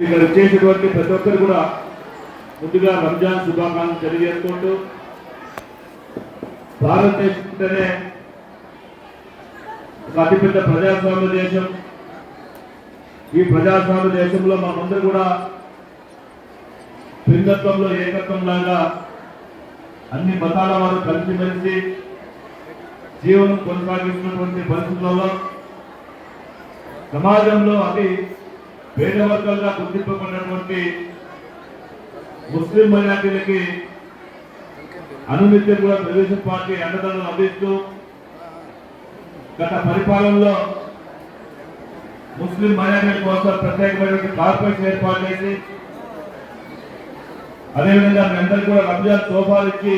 ఇక్కడ వచ్చేటువంటి ప్రతి ఒక్కరు కూడా ముందుగా రంజాన్ శుభాకాంక్షలు తెలియజేసుకుంటూ భారతదేశం ఒక అతిపెద్ద ప్రజాస్వామ్య దేశం. ఈ ప్రజాస్వామ్య దేశంలో మనమందరూ కూడా భిన్నత్వంలో ఏకత్వం లాగా అన్ని మతాల వారు కలిసిమెలిసి జీవనం కొనసాగిస్తున్నటువంటి పరిస్థితులలో సమాజంలో అతి పేద వర్గాలుగా గుర్తింపబడినటువంటి ముస్లిం మైనార్టీలకి అనునిత్యం కూడా తెలుగుదేశం పార్టీ అండదండలు అందిస్తూ గత పరిపాలనలో ముస్లిం మైనార్టీల కోసం ప్రత్యేకమైనటువంటి కార్పొరేషన్ ఏర్పాటు చేసి అదేవిధంగా మీ అందరికీ కూడా రంజాన్ సోఫాలు ఇచ్చి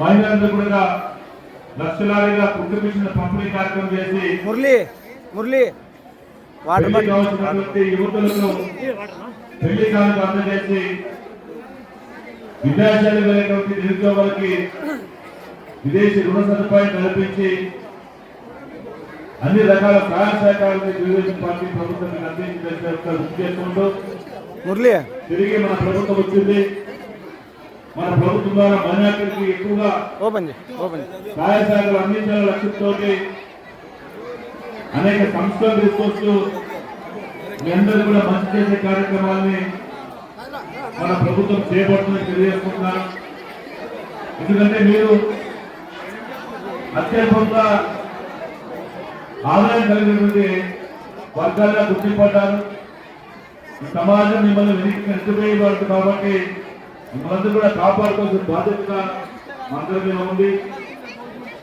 మహిళలందరూ కూడా లక్షలాదిగా కుటుంబ పంపిణీ కార్యక్రమం చేసి మురళి మురళి. వాటర్ పెళ్ళి అందజేసి నిరుద్యోగులకి విదేశీ రుణ సదుపాయం కల్పించి అన్ని రకాల సహాయ సహకారాన్ని తెలుగుదేశం పార్టీ ప్రభుత్వం మీకు అందించి గుర్తు చేసుకుంటూ మురళి. తిరిగి మన ప్రభుత్వం వచ్చింది. మన ప్రభుత్వం ద్వారా ఎక్కువగా సహాయ సహకారాలు అందించాల లక్ష్యంతో అనేక సంస్థలు తీసుకొస్తూ మీ అందరూ కూడా మంచి చేసే కార్యక్రమాన్ని మన ప్రభుత్వం చేపడుతుందని తెలియజేసుకుంటున్నాను. ఎందుకంటే మీరు అత్యల్పంగా ఆదాయం కలిగినటువంటి వర్గాలుగా గుర్తింపడ్డారు సమాజం మిమ్మల్ని వెనక్కి నష్టపోయేవాడు కాబట్టి మిమ్మల్ని కూడా కాపాడుకోవాల్సిన బాధ్యత మనందరి మీద ఉంది.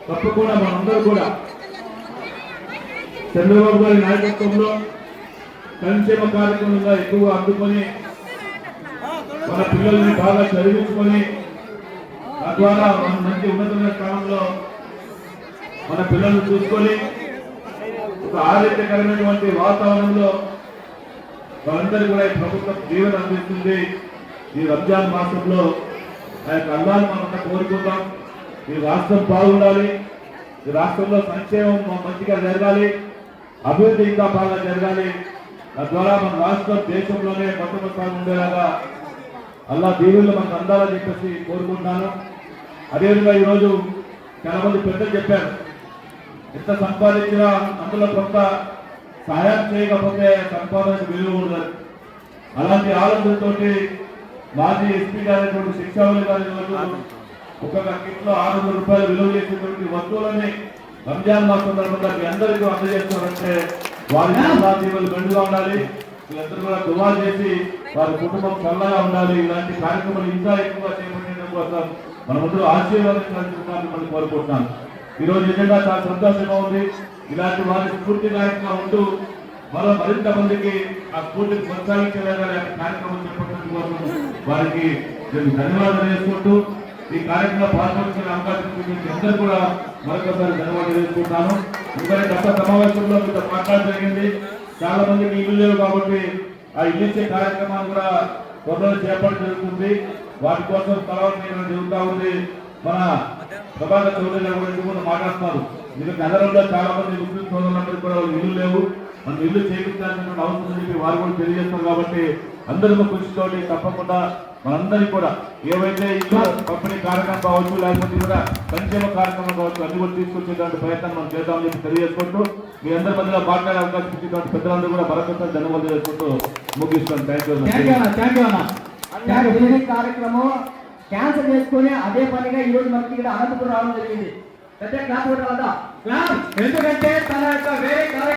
తప్పకుండా మనందరూ కూడా చంద్రబాబు గారి నాయకత్వంలో సంక్షేమ కార్యక్రమంగా ఎక్కువ అందుకొని మన పిల్లల్ని బాగా చదివించుకొని తద్వారా మన మంచి ఉన్నతమైన స్థానంలో మన పిల్లల్ని చూసుకొని ఒక ఆరోగ్యకరమైనటువంటి వాతావరణంలో వాళ్ళందరూ కూడా ఈ ప్రభుత్వం జీవన అందిస్తుంది. ఈ రంజాన్ మాసంలో ఆ యొక్క అల్లాన్ని మనం కోరుకుందాం. ఈ రాష్ట్రం బాగుండాలి. ఈ రాష్ట్రంలో సంక్షేమం మంచిగా జరగాలి. అభివృద్ధి ఇంకా బాగా జరగాలి. తద్వారా మన రాష్ట్రం దేశంలోనే మొత్తం స్థానం ఉండేలాగా అల్లా దీవుల్లో మనకు అందాలని చెప్పేసి కోరుకుంటున్నాను. అదేవిధంగా ఈరోజు చాలా మంది పెద్దలు చెప్పారు ఎంత సంపాదించినా అందులో కొంత సహాయం చేయకపోతే సంపాదనకు విలువ ఉండదు. అలాంటి ఆలోచనతోటి మాజీ ఎస్పీ గారైనటువంటి శిక్షావళి గారి ఒక్కొక్క కిట్లో ఆరు వందల రూపాయలు విలువ చేసేటువంటి వస్తువులని రంజాన్ మాసం సందర్భంగా మీ అందరికీ అందజేస్తున్నారంటే వారి జీవులు మెండుగా ఉండాలి. వీళ్ళందరూ కూడా దువా చేసి వారి కుటుంబం చల్లగా ఉండాలి. ఇలాంటి కార్యక్రమాలు ఇంకా ఎక్కువ చేపట్టడం కోసం మనమందరూ ఆశీర్వాదించాలని మనం కోరుకుంటున్నాను. ఈ రోజు నిజంగా చాలా సంతోషంగా ఉంది. ఇలాంటి వారి స్ఫూర్తిదాయకంగా ఉంటూ మరో మరింత మందికి ఆ స్ఫూర్తిని కొనసాగించేలాగా ఇలాంటి కార్యక్రమం చేపట్టడం కోసం వారికి నేను ధన్యవాదాలు చేసుకుంటూ ఈ కార్యక్రమంలో పాల్గొంటున్న అవకాశం అందరూ కూడా మరొకసారి ధన్యవాదాలు తెలుసుకుంటాను ఎందుకంటే గత సమావేశంలో మీతో మాట్లాడడం జరిగింది. చాలా మందికి ఇల్లు లేవు కాబట్టి ఆ ఇల్లు ఇచ్చే కార్యక్రమాన్ని కూడా త్వరలో చేపట్టడం జరుగుతుంది. వాటి కోసం స్థలం నిర్ణయం జరుగుతూ ఉంది. మన ప్రభాకర్ చౌదరి గారు మాట్లాడుతున్నారు? ఎందుకంటే నగరంలో చాలా మంది ముస్లిం సోదరులందరికీ కూడా ఇల్లు లేవు. మనం ఇల్లు చేయించాల్సిన అవసరం చెప్పి వారు కూడా తెలియజేస్తారు కాబట్టి అందరికీ కృషితోటి తప్పకుండా మనందరికీ కూడా ఏవైతే ఇల్లు పంపిణీ కార్యక్రమం కావచ్చు లేకపోతే కూడా సంక్షేమ కార్యక్రమం కావచ్చు అన్ని కూడా తీసుకొచ్చేటువంటి ప్రయత్నం మనం చేద్దామని చెప్పి తెలియజేసుకుంటూ మీ అందరి మధ్యలో మాట్లాడే అవకాశం ఇచ్చేటువంటి పెద్దలందరూ కూడా మరొకసారి ధన్యవాదాలు చేసుకుంటూ ముగిస్తాను థ్యాంక్ యూ థ్యాంక్ యూ అన్న థ్యాంక్ యూ అన్న థ్యాంక్ యూ ఈ కార్యక్రమం క్యాన్సల్ చేసుకుని అదే పనిగా ఈ రోజు మనకి ఇక్కడ అనంతపురం రావడం జరిగింది. పెద్ద క్లాస్ ఎందుకంటే తన యొక్క వేరే